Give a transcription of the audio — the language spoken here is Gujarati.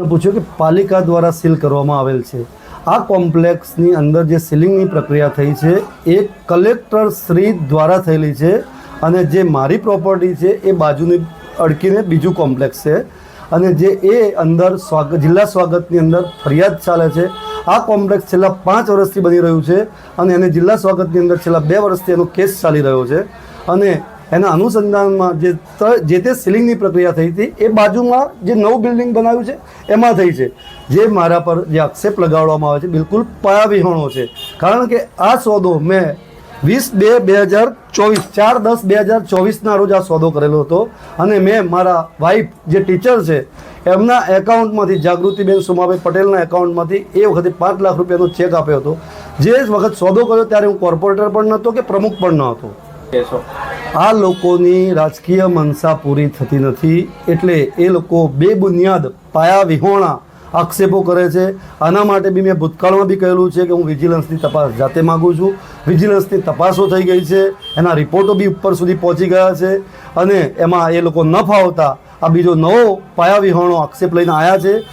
મેં પૂછ્યું કે પાલિકા દ્વારા સીલ કરવામાં આવેલ છે. આ કોમ્પ્લેક્સની અંદર જે સીલિંગની પ્રક્રિયા થઈ છે, એ કલેક્ટર શ્રી દ્વારા થયેલી છે અને જે મારી પ્રોપર્ટી છે, એ બાજુની અડકીને બીજું કોમ્પ્લેક્સ છે. અને જે એ અંદર સ્વાગત જિલ્લા સ્વાગતની અંદર ફરિયાદ ચાલે છે. આ કોમ્પ્લેક્સ છેલ્લા પાંચ વર્ષથી બની રહ્યું છે અને એને જિલ્લા સ્વાગતની અંદર છેલ્લા બે વર્ષથી એનો કેસ ચાલી રહ્યો છે. અને એના અનુસંધાનમાં જે જે તે સિલિંગની પ્રક્રિયા થઈ હતી, એ બાજુમાં જે નવું બિલ્ડિંગ બનાવ્યું છે, એમાં થઈ છે. જે મારા પર જે આક્ષેપ લગાડવામાં આવે છે, બિલકુલ પાયાવિહોણો છે. કારણ કે આ સોદો મેં વીસ બે બે હજાર ચોવીસ, ચાર દસ બે હજાર ચોવીસના રોજ આ સોદો કરેલો હતો. અને મેં મારા વાઈફ જે ટીચર છે, એમના એકાઉન્ટમાંથી જાગૃતિબેન સુમાભાઈ પટેલના એકાઉન્ટમાંથી એ વખતે પાંચ લાખ રૂપિયાનો ચેક આપ્યો હતો. જે વખત સોદો કર્યો, ત્યારે હું કોર્પોરેટર પણ નહોતો કે પ્રમુખ પણ ન હતો આ લોકોની રાજકીય મનસા પૂરી થતી નથી એટલે એ લોકો બે બુનિયાદ પાયા વિહોણા આક્ષેપો કરે છે. આના માટે બી મેં ભૂતકાળમાં બી કહેલું છે કે હું વિજિલન્સની તપાસ જાતે માગું છું. વિજિલન્સની તપાસો થઈ ગઈ છે. એના રિપોર્ટો બી ઉપર સુધી પહોંચી ગયા છે. અને એમાં એ લોકો ન ફાવતા. આ બીજો નવો પાયા વિહોણો આક્ષેપ લઈને આવ્યા છે.